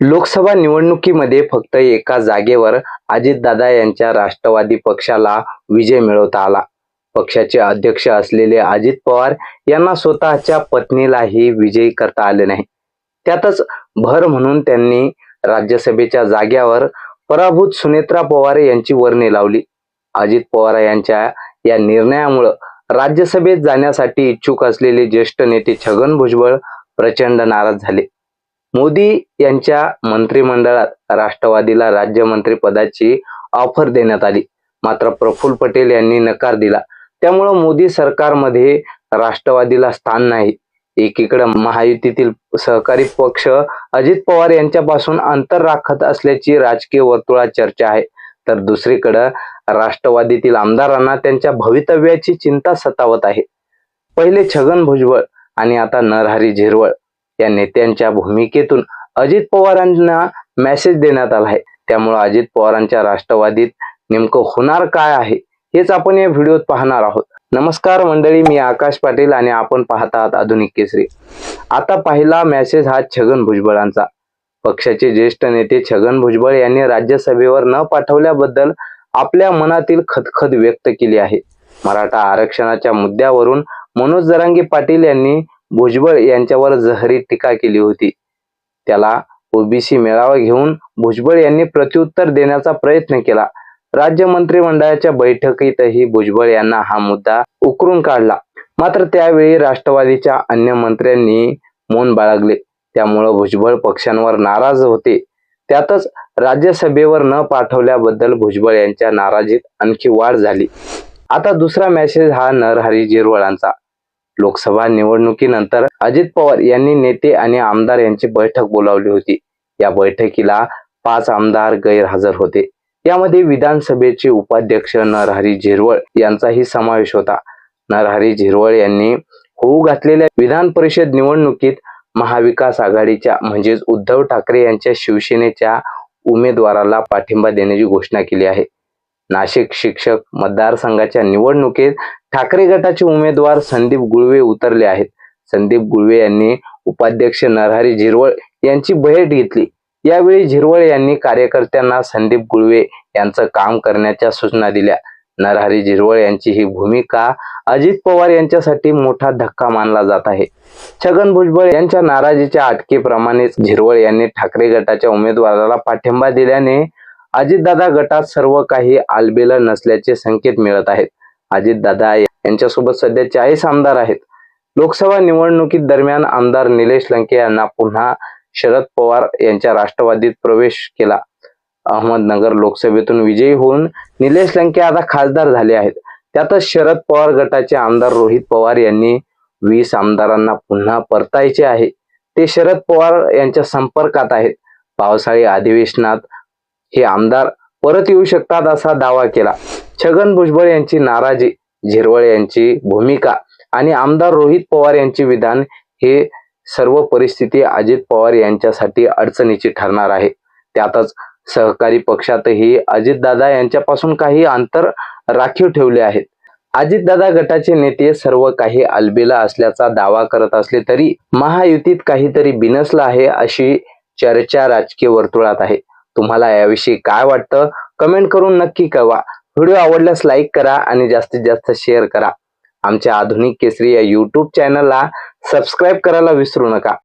लोकसभा निवडणुकीमध्ये फक्त एका जागेवर अजितदादा यांच्या राष्ट्रवादी पक्षाला विजय मिळवता आला. पक्षाचे अध्यक्ष असलेले अजित पवार यांना स्वतःच्या पत्नीलाही विजयी करता आले नाही. त्यातच भर म्हणून त्यांनी राज्यसभेच्या जाग्यावर पराभूत सुनेत्रा पवार यांची वर्णी लावली. अजित पवार यांच्या या निर्णयामुळं राज्यसभेत जाण्यासाठी इच्छुक असलेले ज्येष्ठ नेते छगन भुजबळ प्रचंड नाराज झाले. मोदी यांच्या मंत्रिमंडळात राष्ट्रवादीला राज्यमंत्री पदाची ऑफर देण्यात आली. मात्र प्रफुल्ल पटेल यांनी नकार दिला. त्यामुळं मोदी सरकारमध्ये राष्ट्रवादीला स्थान नाही. एकीकडे महायुतीतील सहकारी पक्ष अजित पवार यांच्यापासून अंतर राखत असल्याची राजकीय वर्तुळात चर्चा आहे. तर दुसरीकडं राष्ट्रवादीतील आमदारांना त्यांच्या भवितव्याची चिंता सतावत आहे. पहिले छगन भुजबळ आणि आता नरहरी झिरवळ. या नेत्यांच्या भूमिकेतून अजित पवारांना मेसेज देण्यात आला आहे. त्यामुळे अजित पवारांच्या राष्ट्रवादीत नेमकं होणार काय आहे हेच आपण या व्हिडिओत पाहणार आहोत. नमस्कार मंडळी मी आकाश पाटील आणि आपण पाहत आहात आधुनिक केसरी. आता पहिला मेसेज हा छगन भुजबळांचा. पक्षाचे ज्येष्ठ नेते छगन भुजबळ यांनी राज्यसभेवर न पाठवल्याबद्दल आपल्या मनातील खदखद व्यक्त केली आहे. मराठा आरक्षणाच्या मुद्द्यावरून मनोज जरांगे पाटील यांनी भुजबळ यांच्यावर जहरी टीका केली होती. त्याला ओबीसी मेळावा घेऊन भुजबळ यांनी प्रत्युत्तर देण्याचा प्रयत्न केला. राज्य मंत्रिमंडळाच्या बैठकीतही भुजबळ यांना हा मुद्दा उकरून काढला. मात्र त्यावेळी राष्ट्रवादीच्या अन्य मंत्र्यांनी मौन बाळगले. त्यामुळं भुजबळ पक्षांवर नाराज होते. त्यातच राज्यसभेवर न पाठवल्याबद्दल भुजबळ यांच्या नाराजीत आणखी वाढ झाली. आता दुसरा मेसेज हा नरहरी जिरवळांचा लोकसभा निवडणुकीनंतर अजित पवार यांनी नेते आणि आमदार यांची बैठक बोलावली होती. या बैठकीला पाच आमदार गैरहजर होते. यामध्ये विधानसभेचे उपाध्यक्ष नरहरी झिरवळ यांचाही समावेश होता. नरहरी झिरवळ यांनी होऊ घातलेल्या विधान परिषद निवडणुकीत महाविकास आघाडीच्या म्हणजेच उद्धव ठाकरे यांच्या शिवसेनेच्या उमेदवाराला पाठिंबा देण्याची घोषणा केली आहे. नाशिक शिक्षक मतदारसंघाच्या निवडणुकीत ठाकरे गटाचे उमेदवार संदीप गुळवे उतरले आहेत. संदीप गुळवे यांनी उपाध्यक्ष नरहरी झिरवळ यांची भेट घेतली. यावेळी झिरवळ यांनी कार्यकर्त्यांना संदीप गुळवे यांचं काम करण्याच्या सूचना दिल्या. नरहरी झिरवळ यांची ही भूमिका अजित पवार यांच्यासाठी मोठा धक्का मानला जात आहे. छगन भुजबळ यांच्या नाराजीच्या अटकेप्रमाणेच झिरवळ यांनी ठाकरे गटाच्या उमेदवाराला पाठिंबा दिल्याने अजितदादा गटात सर्व काही आलबेला नसल्याचे संकेत मिळत आहेत. अजितदादा यांच्यासोबत सध्या चाळीस आमदार आहेत. लोकसभा निवडणुकीत दरम्यान आमदार निलेश लंके यांना पुन्हा शरद पवार यांच्या राष्ट्रवादीत प्रवेश केला. अहमदनगर लोकसभेतून विजयी होऊन निलेश लंके आता खासदार झाले आहेत. त्यातच शरद पवार गटाचे आमदार रोहित पवार यांनी वीस आमदारांना पुन्हा परतायचे आहे. ते शरद पवार यांच्या संपर्कात आहेत. पावसाळी अधिवेशनात हे आमदार परत येऊ शकतात असा दावा केला. छगन भुजबळ यांची नाराजी झिरवळ यांची भूमिका आणि आमदार रोहित पवार यांचे विधान हे सर्व परिस्थिती अजित पवार यांच्यासाठी अडचणीची ठरणार आहे. त्यातच सहकारी पक्षातही अजितदादा यांच्यापासून काही अंतर राखीव ठेवले आहेत. अजितदादा गटाचे नेते सर्व काही अलबेला असल्याचा दावा करत असले तरी महायुतीत काहीतरी बिनसलं आहे अशी चर्चा राजकीय वर्तुळात आहे. तुम्हाला याविषयी काय वाटतं? कमेंट करून नक्की कळवा. व्हिडिओ आवडल्यास लाईक करा आणि जास्तीत जास्त शेअर करा. आमच्या आधुनिक केसरी या यूट्यूब चॅनलला सबस्क्राईब करायला विसरू नका.